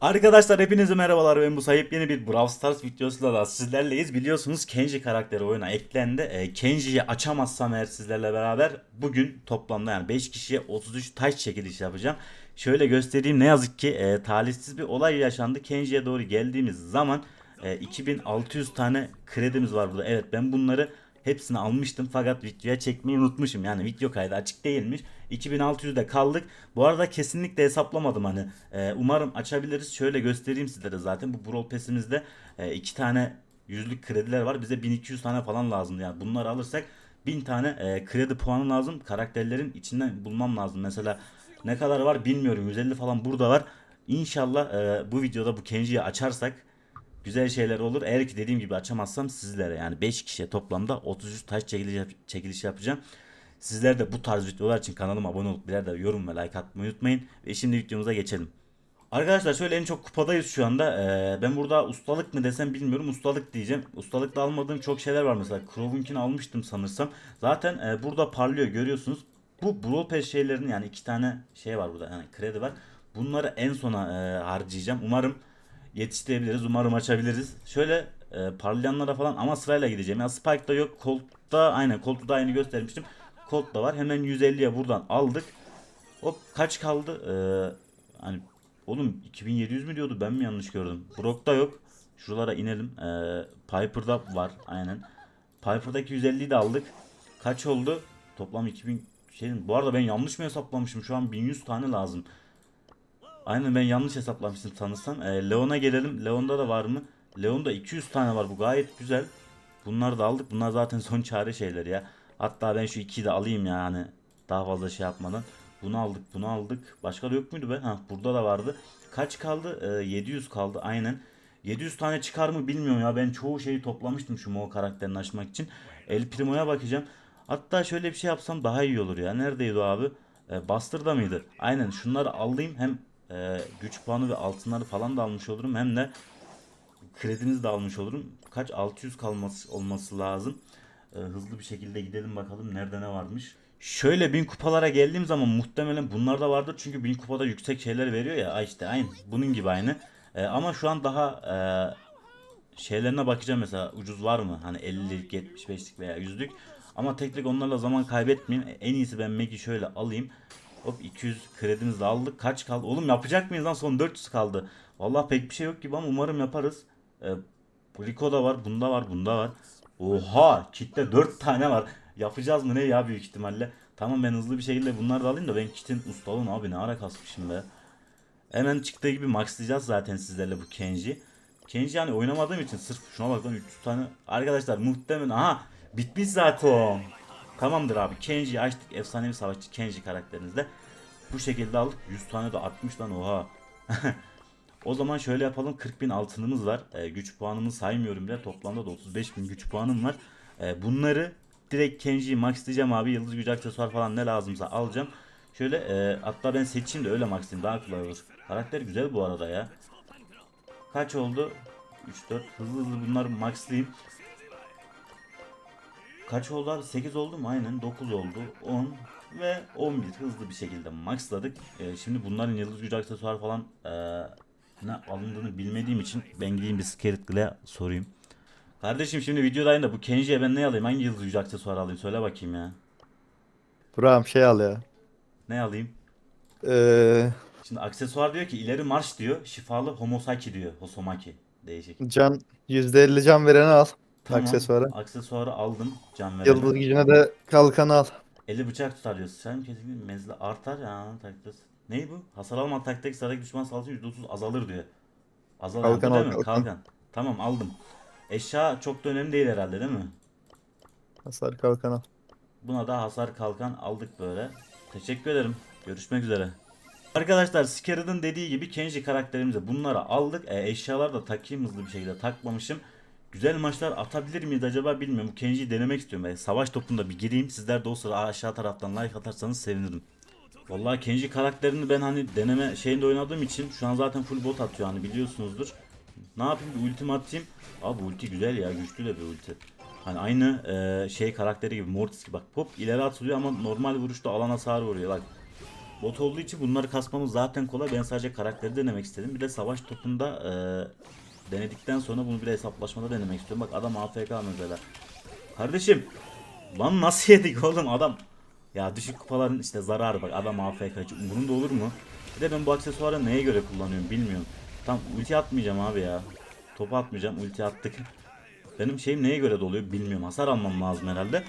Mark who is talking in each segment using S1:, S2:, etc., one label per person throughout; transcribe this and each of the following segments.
S1: Arkadaşlar hepinize merhabalar ben bu sahip yeni bir Brawl Stars videosuyla da sizlerleyiz. Biliyorsunuz Kenji karakteri oyuna eklendi. E, Kenji'yi açamazsam eğer sizlerle beraber bugün toplamda yani 5 kişiye 33 taş çekilişi yapacağım. Şöyle göstereyim ne yazık ki e, talihsiz bir olay yaşandı. Kenji'ye doğru geldiğimiz zaman e, 2600 tane kredimiz var burada. Evet ben bunları hepsini almıştım fakat videoya çekmeyi unutmuşum. Yani video kaydı açık değilmiş. 2600'de kaldık. Bu arada kesinlikle hesaplamadım hani. Ee, umarım açabiliriz. Şöyle göstereyim sizlere zaten. Bu Brawl Pass'imizde e, iki tane yüzlük krediler var. Bize 1200 tane falan lazım. Yani bunları alırsak 1000 tane e, kredi puanı lazım. Karakterlerin içinden bulmam lazım. Mesela ne kadar var bilmiyorum. 150 falan burada var. İnşallah e, bu videoda bu Kenji'yi açarsak güzel şeyler olur. Eğer ki dediğim gibi açamazsam sizlere yani 5 kişiye toplamda 33 taş çekiliş, yap- çekiliş yapacağım. Sizler de bu tarz videolar için kanalıma abone olup birer de yorum ve like atmayı unutmayın. Ve şimdi videomuza geçelim. Arkadaşlar şöyle en çok kupadayız şu anda. Ee, ben burada ustalık mı desem bilmiyorum. Ustalık diyeceğim. Ustalıkla almadığım çok şeyler var mesela. Crow'unkini almıştım sanırsam. Zaten e, burada parlıyor görüyorsunuz. Bu Brawl Pass şeylerin yani iki tane şey var burada. Yani kredi var. Bunları en sona e, harcayacağım. Umarım yetiştirebiliriz. Umarım açabiliriz. Şöyle e, parlayanlara falan ama sırayla gideceğim. Ya Spike'da yok. Colt'ta aynen Colt'u da aynı göstermiştim. Colt da var. Hemen 150'ye buradan aldık. Hop kaç kaldı? Ee, hani oğlum 2700 mü diyordu ben mi yanlış gördüm? Brock'ta yok. Şuralara inelim. Ee, Piper'da var aynen. Piper'daki 150'yi de aldık. Kaç oldu? Toplam 2000 şey. Bu arada ben yanlış mı hesaplamışım? Şu an 1100 tane lazım. Aynen ben yanlış hesaplamıştım sanırsam. Ee, Leon'a gelelim. Leon'da da var mı? Leon'da 200 tane var. Bu gayet güzel. Bunları da aldık. Bunlar zaten son çare şeyler ya. Hatta ben şu 2'yi de alayım ya hani daha fazla şey yapmadan. Bunu aldık, bunu aldık. Başka da yok muydu be? Ha burada da vardı. Kaç kaldı? Ee, 700 kaldı aynen. 700 tane çıkar mı bilmiyorum ya. Ben çoğu şeyi toplamıştım şu Mo karakterini açmak için. El Primo'ya bakacağım. Hatta şöyle bir şey yapsam daha iyi olur ya. Neredeydi o abi? Ee, Buster'da mıydı? Aynen şunları alayım. Hem e, güç puanı ve altınları falan da almış olurum. Hem de kredimizi de almış olurum. Kaç? 600 kalması olması lazım. Ee, hızlı bir şekilde gidelim bakalım nerede ne varmış. Şöyle bin kupalara geldiğim zaman muhtemelen bunlar da vardır. Çünkü bin kupada yüksek şeyler veriyor ya. İşte aynı. Bunun gibi aynı. Ee, ama şu an daha e, şeylerine bakacağım mesela ucuz var mı? Hani 50'lik, 75'lik veya 100'lük. Ama tek tek onlarla zaman kaybetmeyeyim. En iyisi ben Mag'i şöyle alayım. Hop 200 kredimizi aldık. Kaç kaldı? Oğlum yapacak mıyız lan? Son 400 kaldı. Vallahi pek bir şey yok gibi ama umarım yaparız. Ee, Rico'da var, bunda var, bunda var. Oha! Kitle 4 tane var. Yapacağız mı ne ya büyük ihtimalle. Tamam ben hızlı bir şekilde bunları da alayım da ben kitin ustalığım abi ne ara kasmışım be. Hemen çıktığı gibi maxlayacağız zaten sizlerle bu Kenji. Kenji yani oynamadığım için sırf şuna bak lan 300 tane. Arkadaşlar muhtemelen aha bitmiş zaten. Tamamdır abi Kenji'yi açtık. Efsanevi savaşçı Kenji karakterinizde. Bu şekilde aldık. 100 tane de 60 lan oha. O zaman şöyle yapalım 40 bin altınımız var. E, güç puanımı saymıyorum bile. Toplamda da 35 bin güç puanım var. E, bunları direkt Kenji'yi maxlayacağım abi. Yıldız gücü aksesuar falan ne lazımsa alacağım. Şöyle e, hatta ben seçeyim de öyle maxlayayım daha kolay olur. Karakter güzel bu arada ya. Kaç oldu? 3 4 hızlı hızlı bunları maxlayayım. Kaç oldu abi? 8 oldu mu? Aynen 9 oldu. 10 ve 11 hızlı bir şekilde maxladık. E, şimdi bunların yıldız gücü aksesuar falan e, ne alındığını bilmediğim için ben gideyim bir Scared sorayım. Kardeşim şimdi videodayım da bu Kenji'ye ben ne alayım? Hangi yıldız gücü aksesuar alayım? Söyle bakayım ya.
S2: Burak'ım şey al ya.
S1: Ne alayım?
S2: Ee,
S1: Şimdi aksesuar diyor ki ileri marş diyor. Şifalı Homosaki diyor. Hosomaki. Değişik.
S2: can %50 can vereni al.
S1: Tamam.
S2: Aksesuarı.
S1: Aksesuarı aldım. Can
S2: Yıldız
S1: verene.
S2: gücüne de kalkanı al.
S1: Eli bıçak tutar diyor. Sen kesinlikle menzili artar ya. Taktis. Ney bu? Hasar alma taktik sıradaki düşman saldırısı %30 azalır diyor. Azalır.
S2: Kalkan
S1: değil
S2: al,
S1: mi?
S2: kalkan.
S1: Kalkan. Tamam aldım. Eşya çok da önemli değil herhalde değil mi?
S2: Hasar kalkan al.
S1: Buna da hasar kalkan aldık böyle. Teşekkür ederim. Görüşmek üzere. Arkadaşlar Scarred'ın dediği gibi Kenji karakterimize bunları aldık. E, eşyalar da takayım hızlı bir şekilde takmamışım. Güzel maçlar atabilir miyiz acaba bilmiyorum. Kenji'yi denemek istiyorum. Ben savaş topunda bir gireyim. Sizler de o sırada aşağı taraftan like atarsanız sevinirim. Vallahi Kenji karakterini ben hani deneme şeyinde oynadığım için şu an zaten full bot atıyor hani biliyorsunuzdur. Ne yapayım bir ultimi atayım. Abi ulti güzel ya güçlü de bir ulti. Hani aynı e, şey karakteri gibi Mortis gibi bak hop ileri atılıyor ama normal vuruşta alan hasarı vuruyor bak. bot olduğu için bunları kasmamız zaten kolay. Ben sadece karakteri denemek istedim. Bir de savaş topunda e, denedikten sonra bunu bir de hesaplaşmada denemek istiyorum. Bak adam AFK mesela. Kardeşim lan nasıl yedik oğlum adam. Ya düşük kupaların işte zararı bak adam AFK hiç umurunda olur mu? Bir de ben bu aksesuarı neye göre kullanıyorum bilmiyorum. Tam ulti atmayacağım abi ya. Topu atmayacağım ulti attık. Benim şeyim neye göre doluyor bilmiyorum. Hasar almam lazım herhalde.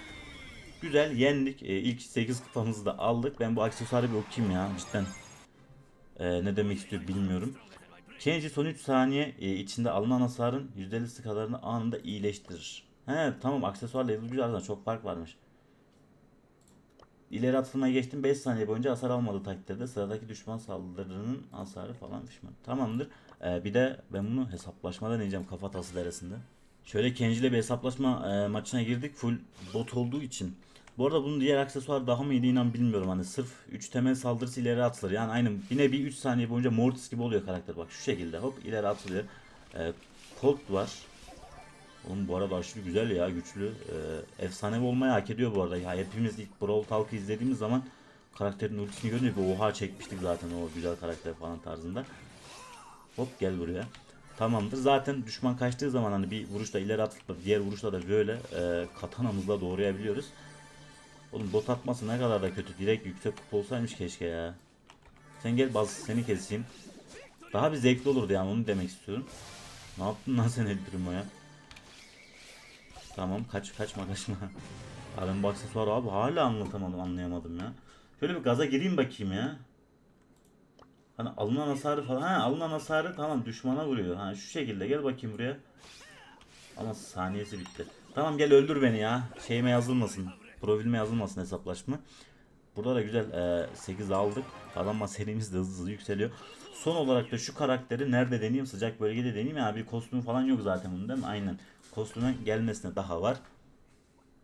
S1: Güzel yendik. E, ilk 8 kupamızı da aldık. Ben bu aksesuarı bir okuyayım ya cidden. E, ne demek istiyor bilmiyorum. Kenji son 3 saniye e, içinde alınan hasarın %50'si kadarını anında iyileştirir. He tamam aksesuarla yıldız arasında çok fark varmış. İleri atılmaya geçtim 5 saniye boyunca hasar almadığı takdirde sıradaki düşman saldırının hasarı falan pişman. Tamamdır. Ee, bir de ben bunu hesaplaşmada deneyeceğim kafatası deresinde. Şöyle Kenji ile bir hesaplaşma e, maçına girdik full bot olduğu için. Bu arada bunun diğer aksesuar daha mı iyiydi inan bilmiyorum hani sırf 3 temel saldırısı ileri atılır. Yani aynı yine bir 3 saniye boyunca Mortis gibi oluyor karakter bak şu şekilde hop ileri atılıyor. Ee, Colt var. Oğlum bu arada aşırı güzel ya güçlü. Ee, efsanevi olmayı hak ediyor bu arada. Ya hepimiz ilk Brawl Talk'ı izlediğimiz zaman karakterin ultisini görünce bir oha çekmiştik zaten o güzel karakter falan tarzında. Hop gel buraya. Tamamdır. Zaten düşman kaçtığı zaman hani bir vuruşla ileri atılıp diğer vuruşla da böyle e, katanamızla doğrayabiliyoruz. Oğlum bot atması ne kadar da kötü. Direkt yüksek kupa olsaymış keşke ya. Sen gel baz seni keseyim. Daha bir zevkli olurdu yani onu demek istiyorum. Ne yaptın lan sen Elbirimo ya? Tamam kaç kaçma kaçma. Adam bu aksesuar abi hala anlatamadım anlayamadım ya. Şöyle bir gaza gireyim bakayım ya. Hani alınan hasarı falan. Ha alınan hasarı tamam düşmana vuruyor. Ha şu şekilde gel bakayım buraya. Ama saniyesi bitti. Tamam gel öldür beni ya. Şeyime yazılmasın. Profilime yazılmasın hesaplaşma. Burada da güzel e, 8 aldık. Adamma serimiz de hızlı hızlı yükseliyor. Son olarak da şu karakteri nerede deneyeyim? Sıcak bölgede deneyeyim ya. Bir kostüm falan yok zaten bunun değil mi? Aynen. Kostümün gelmesine daha var.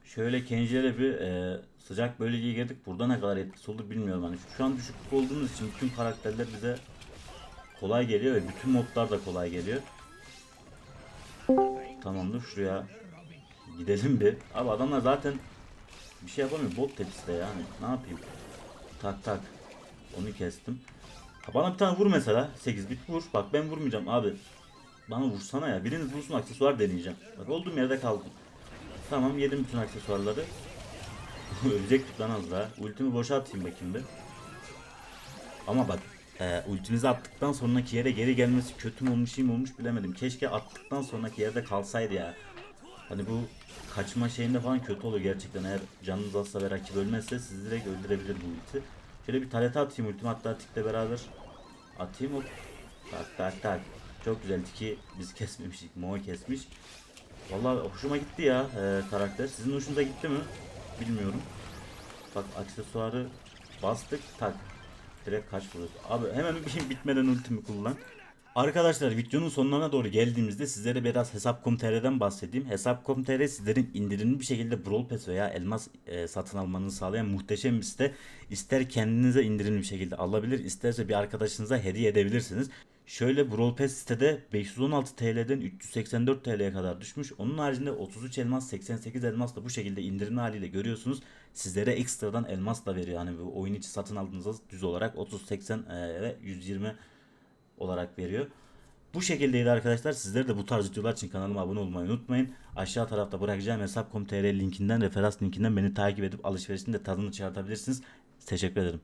S1: Şöyle Kenji'yle bir e, sıcak bölgeye girdik. Burada ne kadar etkisi olur bilmiyorum. Hani şu an düşük olduğumuz için bütün karakterler bize kolay geliyor ve bütün modlar da kolay geliyor. Tamamdır şuraya gidelim bir. Abi adamlar zaten bir şey yapamıyor. Bot tepsi de yani. Ne yapayım? Tak tak. Onu kestim. Ha, Bana bir tane vur mesela. 8 bit vur. Bak ben vurmayacağım abi. Bana vursana ya. Biriniz vursun aksesuar deneyeceğim. Bak olduğum yerde kaldım. Tamam yedim bütün aksesuarları. Ölecektik lan az daha. Ultimi boşa atayım bakayım bir. Ama bak e, ultimizi attıktan sonraki yere geri gelmesi kötü mü olmuş iyi mi olmuş bilemedim. Keşke attıktan sonraki yerde kalsaydı ya. Hani bu kaçma şeyinde falan kötü oluyor gerçekten. Eğer canınız azsa ve rakip ölmezse sizi direkt öldürebilir bu ulti. Şöyle bir talete atayım ultimi hatta tikle beraber. Atayım o. Tak tak tak. Çok güzel tiki biz kesmemiştik. Mo kesmiş. Vallahi hoşuma gitti ya e, karakter. Sizin hoşunuza gitti mi? Bilmiyorum. Bak aksesuarı bastık tak. Direkt kaç vuruyoruz. Abi hemen bitmeden ultimi kullan. Arkadaşlar videonun sonlarına doğru geldiğimizde sizlere biraz Hesap.com.tr'den bahsedeyim. Hesap.com.tr sizlerin indirimli bir şekilde Brawl Pass veya elmas e, satın almanızı sağlayan muhteşem bir site. İster kendinize indirimli bir şekilde alabilir, isterse bir arkadaşınıza hediye edebilirsiniz. Şöyle Brawl Pass sitede 516 TL'den 384 TL'ye kadar düşmüş. Onun haricinde 33 elmas 88 elmas da bu şekilde indirimli haliyle görüyorsunuz. Sizlere ekstradan elmas da veriyor. Hani bu oyun içi satın aldığınızda düz olarak 30 80 e, ve 120 olarak veriyor. Bu şekildeydi arkadaşlar. Sizler de bu tarz videolar için kanalıma abone olmayı unutmayın. Aşağı tarafta bırakacağım hesap.com.tr linkinden, referans linkinden beni takip edip alışverişin de tadını çıkartabilirsiniz. Teşekkür ederim.